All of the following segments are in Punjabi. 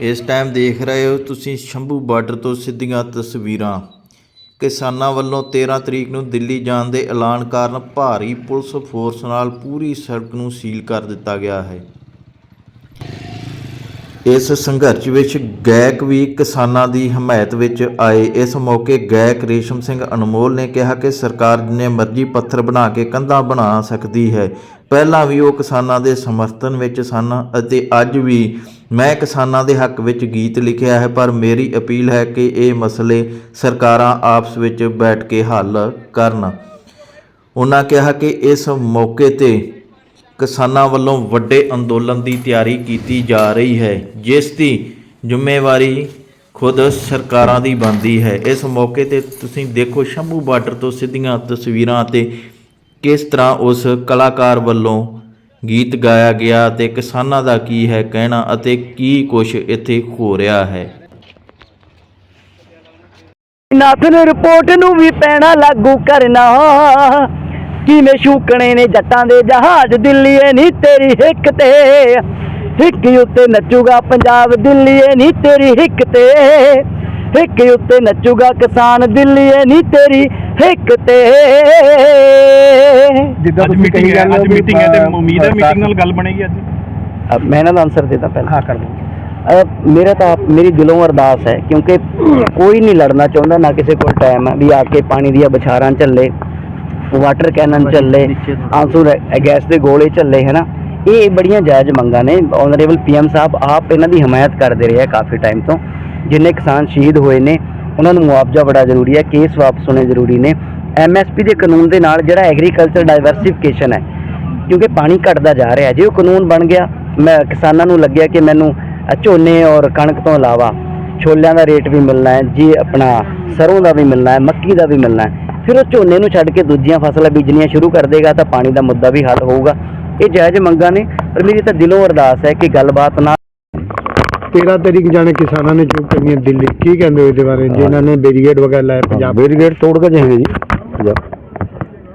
ਇਸ ਟਾਈਮ ਦੇਖ ਰਹੇ ਹੋ ਤੁਸੀਂ ਸ਼ੰਭੂ ਬਾਰਡਰ ਤੋਂ ਸਿੱਧੀਆਂ ਤਸਵੀਰਾਂ। ਕਿਸਾਨਾਂ ਵੱਲੋਂ 13 ਤਰੀਕ ਨੂੰ ਦਿੱਲੀ ਜਾਣ ਦੇ ਐਲਾਨ ਕਾਰਨ ਭਾਰੀ ਪੁਲਿਸ ਫੋਰਸ ਨਾਲ ਪੂਰੀ ਸੜਕ ਨੂੰ ਸੀਲ ਕਰ ਦਿੱਤਾ ਗਿਆ ਹੈ। ਇਸ ਸੰਘਰਸ਼ ਵਿੱਚ ਗਾਇਕ ਵੀ ਕਿਸਾਨਾਂ ਦੀ ਹਮਾਇਤ ਵਿੱਚ ਆਏ। ਇਸ ਮੌਕੇ ਗਾਇਕ ਰੇਸ਼ਮ ਸਿੰਘ ਅਨਮੋਲ ਨੇ ਕਿਹਾ ਕਿ ਸਰਕਾਰ ਜਿੰਨੇ ਮਰਜ਼ੀ ਪੱਥਰ ਬਣਾ ਕੇ ਕੰਧਾਂ ਬਣਾ ਸਕਦੀ ਹੈ ਪਹਿਲਾਂ ਵੀ ਉਹ ਕਿਸਾਨਾਂ ਦੇ ਸਮਰਥਨ ਵਿੱਚ ਸਨ ਅਤੇ ਅੱਜ ਵੀ ਮੈਂ ਕਿਸਾਨਾਂ ਦੇ ਹੱਕ ਵਿੱਚ ਗੀਤ ਲਿਖਿਆ ਹੈ, ਪਰ ਮੇਰੀ ਅਪੀਲ ਹੈ ਕਿ ਇਹ ਮਸਲੇ ਸਰਕਾਰਾਂ ਆਪਸ ਵਿੱਚ ਬੈਠ ਕੇ ਹੱਲ ਕਰਨ। ਉਹਨਾਂ ਕਿਹਾ ਕਿ ਇਸ ਮੌਕੇ ਤੇ ਕਿਸਾਨਾਂ ਵੱਲੋਂ ਵੱਡੇ ਅੰਦੋਲਨ ਦੀ ਤਿਆਰੀ ਕੀਤੀ ਜਾ ਰਹੀ ਹੈ, ਜਿਸ ਦੀ ਜ਼ਿੰਮੇਵਾਰੀ ਖੁਦ ਸਰਕਾਰਾਂ ਦੀ ਬਣਦੀ ਹੈ। ਇਸ ਮੌਕੇ ਤੇ ਤੁਸੀਂ ਦੇਖੋ, ਸ਼ੰਭੂ ਬਾਰਡਰ ਤੋਂ ਸਿੱਧੀਆਂ ਤਸਵੀਰਾਂ ਅਤੇ ਕਿਸ ਤਰ੍ਹਾਂ ਉਸ ਕਲਾਕਾਰ ਵੱਲੋਂ ਗੀਤ ਗਾਇਆ ਗਿਆ ਤੇ ਕਿਸਾਨਾਂ ਦਾ ਕੀ ਹੈ ਕਹਿਣਾ ਅਤੇ ਕੀ ਕੁਝ ਇੱਥੇ ਹੋ ਰਿਹਾ ਹੈ? ਨਾਥ ਰਿਪੋਰਟ ਨੂੰ ਵੀ ਪੈਣਾ ਲਾਗੂ ਕਰਨਾ। ਕਿਵੇਂ ਸ਼ੂਕਣੇ ਨੇ ਜੱਟਾਂ ਦੇ ਜਹਾਜ਼? ਦਿੱਲੀਏ ਨਹੀਂ ਤੇਰੀ ਹਿੱਕ ਤੇ। ਹਿੱਕ ਉੱਤੇ ਨੱਚੂਗਾ ਪੰਜਾਬ ਦਿੱਲੀਏ ਨਹੀਂ ਤੇਰੀ ਹਿੱਕ ਤੇ। ਹਿੱਕ ਉੱਤੇ ਨੱਚੂਗਾ ਕਿਸਾਨ ਦਿੱਲੀਏ ਨਹੀਂ ਤੇਰੀ ਹਿੱਕ ਤੇ ਜਿੱਦਾਂ ਅੱਜ ਤੁਸੀਂ ਕਹੀ ਮੀਟਿੰਗ ਹੈ ਜਾਂਦੇ ਹੋ ਅੱਜ ਵੀ ਮੀਟਿੰਗ ਹੈ ਤੇ ਉਮੀਦ ਹੈ ਮੀਟਿੰਗ ਨਾਲ ਗੱਲ ਬਣੇਗੀ ਅੱਜ। ਮੈਂ ਇਹਨਾਂ ਦਾ ਆਨਸਰ ਦੇਤਾ ਪਹਿਲਾਂ। ਹਾਂ ਕਰ ਅ, ਮੇਰਾ ਤਾਂ ਆਪ- ਮੇਰੀ ਦਿਲੋਂ ਅਰਦਾਸ ਹੈ ਕਿਉਂਕਿ ਕੋਈ ਨਹੀਂ ਲੜਨਾ ਚਾਹੁੰਦਾ ਨਾ ਕਿਸੇ ਕੋਲ ਟਾਈਮ ਹੈ ਵੀ ਆ ਕੇ ਪਾਣੀ ਦੀਆਂ ਬਛਾਰਾਂ ਝੱਲੇ ਵਾਟਰ ਕੈਨਨ ਝੱਲੇ ਆਂਸੂ ਰੈ- ਗੈਸ ਦੇ ਗੋਲੇ ਝੱਲੇ ਹੈ ਨਾ ਇਹ ਬੜੀਆਂ ਜਾਇਜ਼ ਮੰਗਾਂ ਨੇ। ਆਨਰੇਬਲ ਪੀਐਮ ਸਾਹਿਬ ਆਪ ਇਹਨਾਂ ਦੀ ਹਮਾਇਤ ਕਰਦੇ ਰਹੇ ਆ ਕਾਫੀ ਟਾਈਮ ਤੋਂ ਜਿੰਨੇ ਕਿਸਾਨ ਸ਼ਹੀਦ ਹੋਏ ਨੇ। ਉਹਨਾਂ ਨੂੰ ਮੁਆਵਜ਼ਾ ਬੜਾ ਜ਼ਰੂਰੀ ਹੈ ਕੇਸ ਵਾਪਸ ਹੋਣੇ ਜ਼ਰੂਰੀ ਨੇ। ਐਮਐਸਪੀ ਦੇ ਕਾਨੂੰਨ ਦੇ ਨਾਲ ਜਿਹੜਾ ਐਗਰੀਕਲਚਰ ਡਾਈਵਰਸਿਫਿਕੇਸ਼ਨ ਹੈ, ਕਿਉਂਕਿ ਪਾਣੀ ਘਟਦਾ ਜਾ ਰਿਹਾ, ਜੇ ਉਹ ਕਾਨੂੰਨ ਬਣ ਗਿਆ, ਮੈਂ ਕਿਸਾਨਾਂ ਨੂੰ ਲੱਗਿਆ ਕਿ ਮੈਨੂੰ ਝੋਨੇ ਔਰ ਕਣਕ ਤੋਂ ਇਲਾਵਾ ਛੋਲਿਆਂ ਦਾ ਰੇਟ ਵੀ ਮਿਲਣਾ ਹੈ, ਜੀ ਆਪਣਾ ਸਰੋਂ ਦਾ ਵੀ ਮਿਲਣਾ ਹੈ, ਮੱਕੀ ਦਾ ਵੀ ਮਿਲਣਾ ਹੈ, ਫਿਰ ਉਹ ਝੋਨੇ ਨੂੰ ਛੱਡ ਕੇ ਦੂਜੀਆਂ ਫਸਲਾਂ ਬੀਜਣੀਆਂ ਸ਼ੁਰੂ ਕਰ ਦੇਗਾ ਤਾਂ ਪਾਣੀ ਦਾ ਮੁੱਦਾ ਵੀ ਹੱਲ ਹੋਊਗਾ। ਇਹ ਜਾਇਜ਼ ਮੰਗਾਂ ਨੇ, ਪਰ ਮੇਰੀ ਤਾਂ ਦਿਲੋਂ ਅਰਦਾਸ ਹੈ ਕਿ ਗੱਲਬਾਤ ਨਾ 13 ਤਰੀਕ ਜਾਣੇ ਕਿਸਾਨਾਂ ਨੇ ਚੁੱਕ ਕਰਨੀ ਹੈ ਦਿੱਲੀ। ਕੀ ਕਹਿੰਦੇ ਹੋ ਇਹਦੇ ਬਾਰੇ? ਜਿਨ੍ਹਾਂ ਨੇ ਬੈਰੀਗੇਡ ਵਗੈਰਾ ਲਾਇਆ ਪੰਜਾਬ ਬੈਰੀਗੇਡ ਤੋੜ ਕੇ ਜਾਏंगे ਜੀ। ਪੰਜਾਬ।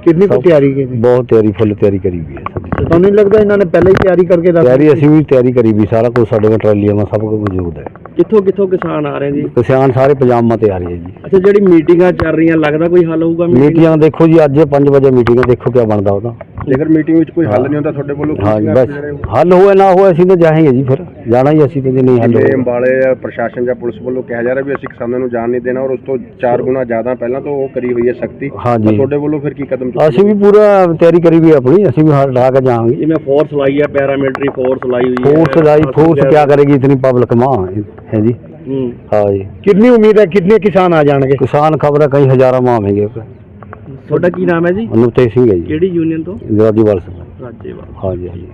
ਕਿੰਨੀ ਕੁ ਤਿਆਰੀ ਕੀਤੀ? ਬਹੁਤ ਤਿਆਰੀ ਫੁੱਲ ਤਿਆਰੀ ਕਰੀ ਵੀ ਹੈ ਸਾਡੀ ਤੁਹਾਨੂੰ ਨਹੀਂ ਲੱਗਦਾ ਇਹਨਾਂ ਨੇ ਪਹਿਲਾਂ ਹੀ ਤਿਆਰੀ ਕਰਕੇ ਰੱਖ ਤਿਆਰੀ ਅਸੀਂ ਵੀ ਤਿਆਰੀ ਕਰੀ ਵੀ ਸਾਰਾ ਕੁਝ ਸਾਡੇ ਕੋਲ ਟਰਾਲੀਆਂ ਮਾ ਸਭ ਕੁਝ ਮੌਜੂਦ ਹੈ। ਕਿੱਥੋਂ ਕਿੱਥੋਂ ਕਿਸਾਨ ਆ ਰਹੇ ਜੀ? ਕਿਸਾਨ ਸਾਰੇ ਪਜਾਮਾ ਤੇ ਆ ਰਹੇ ਹੈ ਜੀ। ਅੱਛਾ ਜਿਹੜੀ ਮੀਟਿੰਗਾਂ ਚੱਲ ਰਹੀਆਂ ਲੱਗਦਾ ਕੋਈ ਹੱਲ ਹੋਊਗਾ ਮੀਟਿੰਗਾਂ? ਦੇਖੋ ਜੀ ਅੱਜ 5 ਵਜੇ ਮੀਟਿੰਗ ਹੈ ਦੇਖੋ ਕੀ ਬਣਦਾ ਉਹਦਾ। ਜੇਕਰ ਮੀਟਿੰਗ ਵਿੱਚ ਕੋਈ ਹੱਲ ਨਹੀਂ ਹੁੰਦਾ ਤੁਹਾਡੇ ਵੱਲੋਂ ਹਾਂ ਬਸ। ਹੱਲ ਹੋਏ ਨਾ ਹੋਏ ਅਸੀਂ ਤਾਂ ਜਾਹਾਂਗੇ ਜੀ ਫਿਰ। ਜਾਣਾ ਹੀ ਅਸੀਂ ਤੇ ਨਹੀਂ ਹੱਲ ਜੇ ਪ੍ਰਸ਼ਾਸਨ ਜਾਂ ਪੁਲਿਸ ਵੱਲੋਂ ਕਿਹਾ ਜਾ ਰਿਹਾ ਵੀ ਅਸੀਂ ਕਿਸਾਨਾਂ ਨੂੰ ਜਾਣ ਨਹੀਂ ਦੇਣਾ ਔਰ ਉਸ ਤੋਂ 4 ਗੁਣਾ ਜ਼ਿਆਦਾ ਪਹਿਲਾਂ ਤੋਂ ਉਹ ਕਰੀ ਹੋਈ ਹੈ ਸਖਤੀ। ਤੁਹਾਡੇ ਵੱਲੋਂ ਫਿਰ ਕੀ ਕਦਮ ਚੁੱਕੇ ਅਸੀਂ ਵੀ ਪੂਰਾ ਤਿਆਰੀ ਕਰੀ ਵੀ ਆਪਣੀ ਅਸੀਂ ਵੀ ਹੱਲ ਢਾ ਕੇ ਜਾਵਾਂਗੇ। ਜਿਵੇਂ ਫੋਰਸ ਲਾਈ ਹੈ ਪੈਰਾਮਿਲਟਰੀ ਫੋਰਸ ਲਾਈ ਹੋਈ ਹੈ। ਫੋਰਸ ਦਾ ਫੋਰਸ ਕੀ ਕਰੇਗੀ ਇਤਨੀ ਪਬਲਿਕ ਮਾਂ ਹੈ ਜੀ। ਹਾਂ। ਜੀ। ਕਿੰਨੀ ਉਮੀਦ ਹੈ ਕਿੰਨੇ ਕਿਸਾਨ ਆ ਜਾਣਗੇ? ਕਿਸਾਨ ਖਬਰ ਕਈ ਹਜ਼ਾਰਾਂ ਮਾਂ ਹੋਵੇਂਗੇ ਤੁਹਾਡਾ ਕੀ ਨਾਮ ਹੈ ਜੀ? ਅਨੁਪ ਸਿੰਘ ਹੈ ਜੀ। ਕਿਹੜੀ ਯੂਨੀਅਨ ਤੋਂ? ਜਰਾਦੀਵਾਲ ਸਿੰਘ। ਰਾਜੇਵਾਲ। ਹਾਂਜੀ ਹਾਂਜੀ।